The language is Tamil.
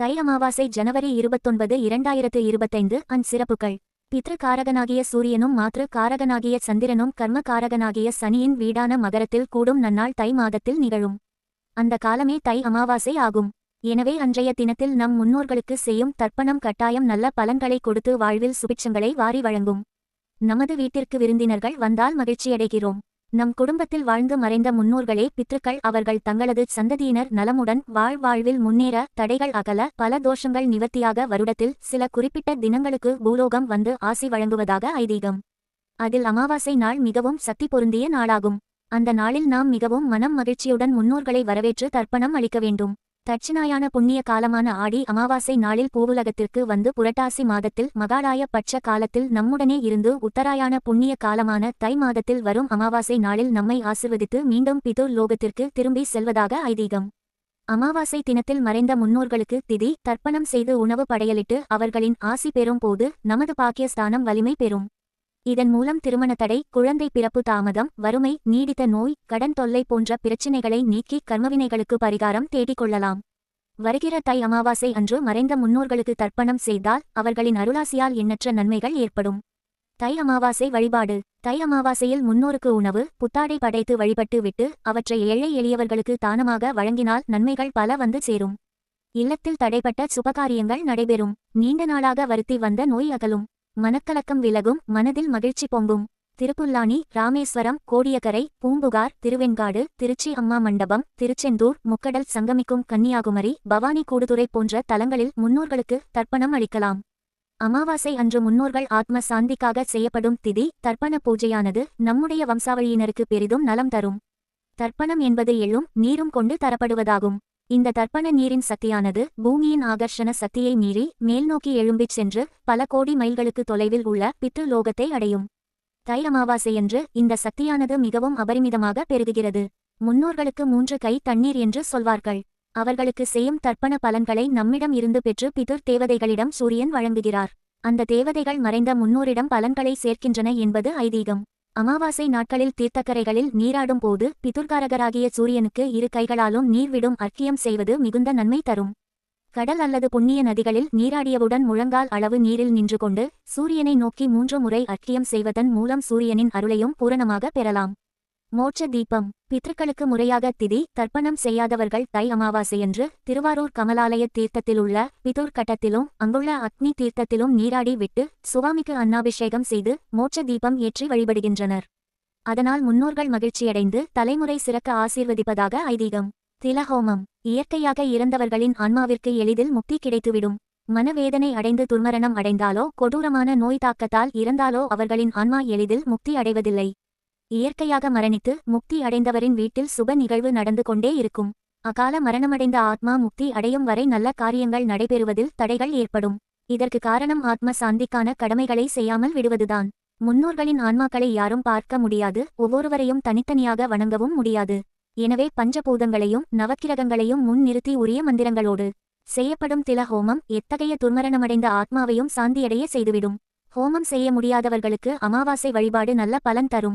தை அமாவாசை ஜனவரி இருபத்தொன்பது இரண்டாயிரத்து இருபத்தைந்து அன் சிறப்புகள். பித்ரு காரகனாகிய சூரியனும் மாத்ரு காரகனாகிய சந்திரனும் கர்ம காரகனாகிய சனியின் வீடான மகரத்தில் கூடும் நன்னாள் தை மாதத்தில் நிகழும். அந்த காலமே தை அமாவாசை ஆகும். எனவே அன்றைய தினத்தில் நம் முன்னோர்களுக்கு செய்யும் தர்ப்பணம் கட்டாயம் நல்ல பலன்களை கொடுத்து வாழ்வில் சுபிட்சங்களை வாரி வழங்கும். நமது வீட்டிற்கு விருந்தினர்கள் வந்தால் மகிழ்ச்சியடைகிறோம். நம் குடும்பத்தில் வாழ்ந்து மறைந்த முன்னோர்களே பித்ருக்கள் அவர்கள் தங்களது சந்ததியினர் நலமுடன் வாழ் வாழ்வில் முன்னேற தடைகள் அகல பல தோஷங்கள் நிவர்த்தியாக வருடத்தில் சில குறிப்பிட்ட தினங்களுக்கு பூலோகம் வந்து ஆசி வழங்குவதாக ஐதீகம். அதில் அமாவாசை நாள் மிகவும் சக்தி பொருந்திய நாளாகும். அந்த நாளில் நாம் மிகவும் மனம் மகிழ்ச்சியுடன் முன்னோர்களை வரவேற்று தர்ப்பணம் அளிக்க வேண்டும். தட்சிணாயான புண்ணிய காலமான ஆடி அமாவாசை நாளில் பூவுலகத்திற்கு வந்து புரட்டாசி மாதத்தில் மகாடாய பட்ச காலத்தில் நம்முடனே இருந்து உத்தராயான புண்ணிய காலமான தை மாதத்தில் வரும் அமாவாசை நாளில் நம்மை ஆசிர்வதித்து மீண்டும் பிதுர் லோகத்திற்கு திரும்பி செல்வதாக ஐதீகம். அமாவாசை தினத்தில் மறைந்த முன்னோர்களுக்கு திதி தர்ப்பணம் செய்து உணவு படையலிட்டு அவர்களின் ஆசி பெறும் போது நமது பாக்கியஸ்தானம் வலிமை பெறும். இதன் மூலம் திருமண தடை குழந்தை பிறப்பு தாமதம் வறுமை நீடித்த நோய் கடன் தொல்லை போன்ற பிரச்சினைகளை நீக்கி கர்மவினைகளுக்கு பரிகாரம் தேடிக்கொள்ளலாம் வருகிற தை அமாவாசை அன்று மறைந்த முன்னோர்களுக்கு தர்ப்பணம் செய்தால் அவர்களின் அருளாசியால் எண்ணற்ற நன்மைகள் ஏற்படும். தை அமாவாசை வழிபாடு. தை அமாவாசையில் முன்னோருக்கு உணவு புத்தாடை படைத்து வழிபட்டு விட்டு அவற்றை ஏழை எளியவர்களுக்கு தானமாக வழங்கினால் நன்மைகள் பல வந்து சேரும். இல்லத்தில் தடைப்பட்ட சுபகாரியங்கள் நடைபெறும். நீண்ட நாளாக வருத்தி வந்த நோய் அகலும். மனக்கலக்கம் விலகும் மனதில் மகிழ்ச்சி பொங்கும். திருப்புல்லானி ராமேஸ்வரம் கோடியக்கரை பூம்புகார் திருவெண்காடு திருச்சி அம்மா மண்டபம் திருச்செந்தூர் முக்கடல் சங்கமிக்கும் கன்னியாகுமரி பவானி கூடுதுறை போன்ற தலங்களில் முன்னோர்களுக்கு தர்ப்பணம் அளிக்கலாம். அமாவாசை அன்று முன்னோர்கள் ஆத்ம சாந்திக்காக செய்யப்படும் திதி தர்ப்பண பூஜையானது நம்முடைய வம்சாவளியினருக்கு பெரிதும் நலம் தரும். தர்ப்பணம் என்பது எள்ளும் நீரும் கொண்டு தரப்படுவதாகும். இந்த தர்ப்பண நீரின் சக்தியானது பூமியின் ஆகர்ஷண சக்தியை மீறி மேல்நோக்கி எழும்பிச் சென்று பல கோடி மைல்களுக்கு தொலைவில் உள்ள பித்ரு லோகத்தை அடையும். தை அமாவாசையன்று இந்த சக்தியானது மிகவும் அபரிமிதமாக பெருகுகிறது. முன்னோர்களுக்கு மூன்று கை தண்ணீர் என்று சொல்வார்கள். அவர்களுக்கு செய்யும் தர்ப்பண பலன்களை நம்மிடம் இருந்து பெற்று பிதுர் தேவதைகளிடம் சூரியன் வழங்குகிறார். அந்த தேவதைகள் மறைந்த முன்னோரிடம் பலன்களை சேர்க்கின்றன என்பது ஐதீகம். அமாவாசை நாட்களில் தீர்த்தக்கரைகளில் நீராடும் போது பிதுர்காரகராகிய சூரியனுக்கு இரு கைகளாலும் நீர் விடும் அர்க்கியம் செய்வது மிகுந்த நன்மை தரும். கடல் அல்லது புண்ணிய நதிகளில் நீராடியவுடன் முழங்கால் அளவு நீரில் நின்று கொண்டு சூரியனை நோக்கி மூன்று முறை அர்க்கியம் செய்வதன் மூலம் சூரியனின் அருளையும் பூரணமாக பெறலாம். மோட்ச தீபம் பித்ருக்களுக்கு முறையாக திதி தர்ப்பணம் செய்யாதவர்கள் தை அமாவாசையன்று திருவாரூர் கமலாலய தீர்த்தத்தில் உள்ள பிதூர் கட்டத்திலும் அங்குள்ள அக்னி தீர்த்தத்திலும் நீராடி விட்டு சுவாமிக்கு அன்னாபிஷேகம் செய்து மோட்ச தீபம் ஏற்றி வழிபடுகின்றனர். அதனால் முன்னோர்கள் மகிழ்ச்சியடைந்து தலைமுறை சிறக்க ஆசீர்வதிப்பதாக ஐதீகம். திலஹோமம். இயற்கையாக இறந்தவர்களின் ஆன்மாவிற்கு எளிதில் முக்தி கிடைத்துவிடும். மனவேதனை அடைந்து துர்மரணம் அடைந்தாலோ கொடூரமான நோய் தாக்கத்தால் இறந்தாலோ அவர்களின் ஆன்மா எளிதில் முக்தி அடைவதில்லை. இயற்கையாக மரணித்து முக்தி அடைந்தவரின் வீட்டில் சுப நிகழ்வு நடந்து கொண்டே இருக்கும். அகால மரணமடைந்த ஆத்மா முக்தி அடையும் வரை நல்ல காரியங்கள் நடைபெறுவதில் தடைகள் ஏற்படும். இதற்கு காரணம் ஆத்ம சாந்திக்கான கடமைகளை செய்யாமல் விடுவதுதான். முன்னோர்களின் ஆன்மாக்களை யாரும் பார்க்க முடியாது ஒவ்வொருவரையும் தனித்தனியாக வணங்கவும் முடியாது. எனவே பஞ்சபூதங்களையும் நவக்கிரகங்களையும் முன் நிறுத்தி உரிய மந்திரங்களோடு செய்யப்படும் தில ஹோமம் எத்தகைய துர்மரணமடைந்த ஆத்மாவையும் சாந்தியடைய செய்துவிடும். ஹோமம் செய்ய முடியாதவர்களுக்கு அமாவாசை வழிபாடு நல்ல பலன் தரும்.